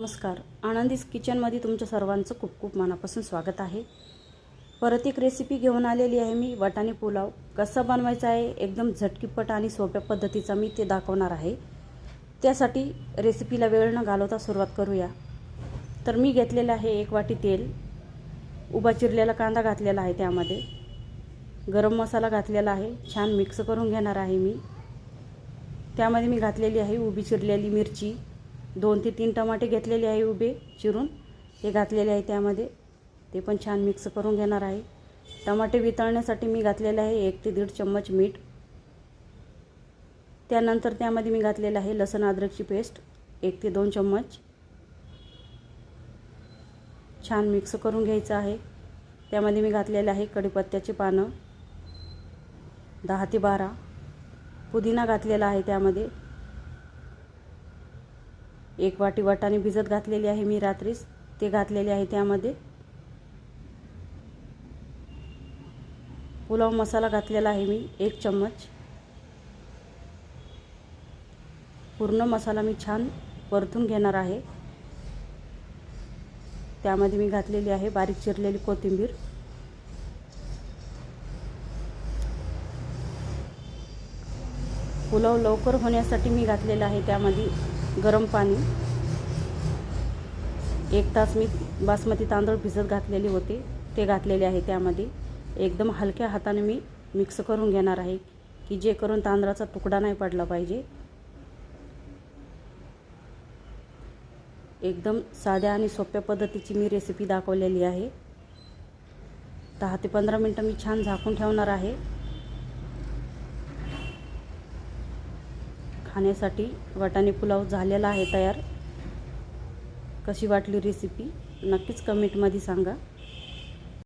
नमस्कार. आनंदीस किचनमध्ये तुमच्या सर्वांचं खूप खूप मनापासून स्वागत आहे. परत एक रेसिपी घेऊन आलेली आहे मी वाटाणे पुलाव. कसा बनवायचा आहे एकदम झटकीपट आणि सोप्या पद्धतीचा मी ते दाखवणार आहे. त्यासाठी रेसिपीला वेळ न घालवता सुरुवात करूया. तर मी घेतलेलं आहे एक वाटी तेल. उभा चिरलेला कांदा घातलेला आहे त्यामध्ये. गरम मसाला घातलेला आहे. छान मिक्स करून घेणार आहे मी. त्यामध्ये मी घातलेली आहे उभी चिरलेली मिरची. दोन ते तीन टमाटे घेतलेले आहे उभे चिरून. हे घातलेले आहे त्यामध्ये. ते पण छान मिक्स करून घेणार आहे. टमाटे वितळण्यासाठी मी घातलेलं आहे एक ते दीड चम्मच मीठ. त्यानंतर त्यामध्ये मी घातलेलं आहे लसण अद्रकची पेस्ट एक ते दोन चम्मच. छान मिक्स करून घ्यायचं आहे. त्यामध्ये मी घातलेलं आहे कढीपत्त्याची पानं दहा ते बारा. पुदिना घातलेला आहे त्यामध्ये. एक वाटी वाटाणे भिजत घातलेली आहे मी रात्रीच. ते घातलेले आहे त्यामध्ये. पुलाव मसाला घातलेला आहे मी एक चम्मच. पूर्ण मसाला मी छान परतून घेणार आहे. त्यामध्ये मी घातलेली आहे बारीक चिरलेली कोथिंबीर. पुलाव लवकर होण्यासाठी मी घातलेला आहे त्यामध्ये. गरम पाणी. एक तास मी बासमती तांदूळ भिजत घातलेले होते. ते घातलेले आहे त्यामध्ये. एकदम हलक्या हाताने मी मिक्स करून घेणार आहे की जे करून तांदळाचा तुकडा नाही पडला पाहिजे. एकदम साध्या आणि सोप्या पद्धतीची मी रेसिपी दाखवलेली आहे. दहा ते पंधरा मिनटं मी छान झाकून ठेवणार आहे. खाण्यासाठी वाटाणे पुलाव झालेला आहे तयार. कशी वाटली रेसिपी नक्कीच कमेंटमध्ये सांगा.